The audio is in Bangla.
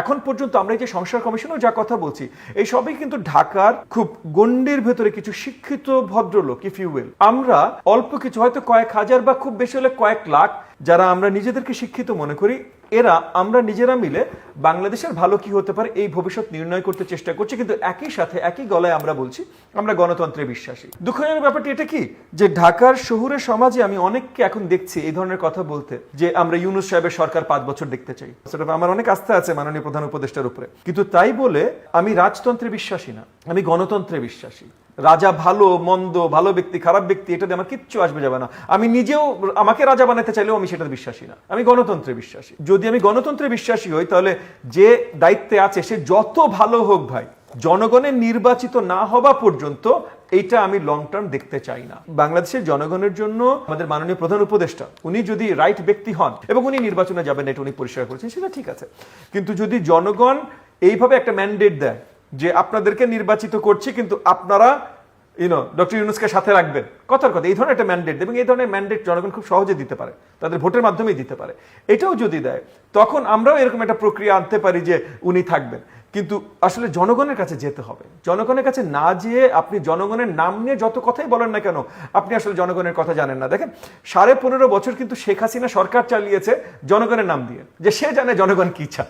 এখন পর্যন্ত আমরা এই যে সংসার কমিশনও যা কথা বলছি, এই সবই কিন্তু ঢাকার খুব গণ্ডির ভেতরে কিছু শিক্ষিত ভদ্রলোক ইফ ইউ উইল আমরা অল্প কিছু, হয়তো কয়েক হাজার বা খুব বেশি হলে কয়েক লাখ যারা আমরা নিজেদেরকে শিক্ষিত মনে করি, এরা আমরা নিজেরা মিলে বাংলাদেশের ভালো কি হতে পারে এই ভবিষ্যৎ নির্ণয় করতে চেষ্টা করছি। কিন্তু একই সাথে, একই গলায় আমরা বলছি, আমরা গণতন্ত্রে বিশ্বাসী। দুঃখজনক ব্যাপারটি এটা কি? যে ঢাকার শহুরে সমাজে আমি অনেককে এখন দেখছি এই ধরনের কথা বলতে, যে আমরা ইউনুস সাহেবের সরকার পাঁচ বছর দেখতে চাই। সেটা আমার অনেক আস্থা আছে মাননীয় প্রধান উপদেষ্টার উপরে। কিন্তু তাই বলে আমি রাজতন্ত্রে বিশ্বাসী না, আমি গণতন্ত্রে বিশ্বাসী। রাজা ভালো, মন্দ, ভালো ব্যক্তি, খারাপ ব্যক্তি এটাতে আমার কিচ্ছু আসবে যাবে না। আমি নিজেও আমাকে রাজা বানাতে চাইলেও আমি সেটাতে বিশ্বাসী না। আমি গণতন্ত্রে বিশ্বাসী। যদি আমি গণতন্ত্রে বিশ্বাসী হই, তাহলে যে দায়িত্বে আছে, সে যত ভালো হোক ভাই, জনগণের নির্বাচিত না হওয়া পর্যন্ত এইটা আমি লং টার্ম দেখতে চাই না। বাংলাদেশের জনগণের জন্য আমাদের মাননীয় প্রধান উপদেষ্টা, উনি যদি রাইট ব্যক্তি হন, এবং উনি নির্বাচনে যাবেন, এটা উনি পরিষ্কার করেছেন, সেটা ঠিক আছে। কিন্তু যদি জনগণ এইভাবে একটা ম্যান্ডেট দেয়, যে আপনাদেরকে নির্বাচিত করছি, কিন্তু আপনারা ইউনো ডক্টর ইউনুসকে সাথে রাখবেন। কথার কথা, এই ধরনের একটা ম্যান্ডেট এবং এই ধরনের ম্যান্ডেট জনগণ খুব সহজে দিতে পারে। তাদের ভোটের মাধ্যমেই দিতে পারে। এটাও যদি দেয়, তখন আমরাও এরকম একটা প্রক্রিয়া আনতে পারি যে উনি থাকবেন। কিন্তু আসলে জনগণের কাছে যেতে হবে। জনগণের কাছে না যেয়ে আপনি জনগণের নাম নিয়ে যত কথাই বলেন না কেন, আপনি আসলে জনগণের কথা জানেন না। দেখেন, সাড়ে পনেরো বছর কিন্তু শেখ হাসিনা সরকার চালিয়েছে জনগণের নাম দিয়ে, যে সে জানে জনগণ কি চায়।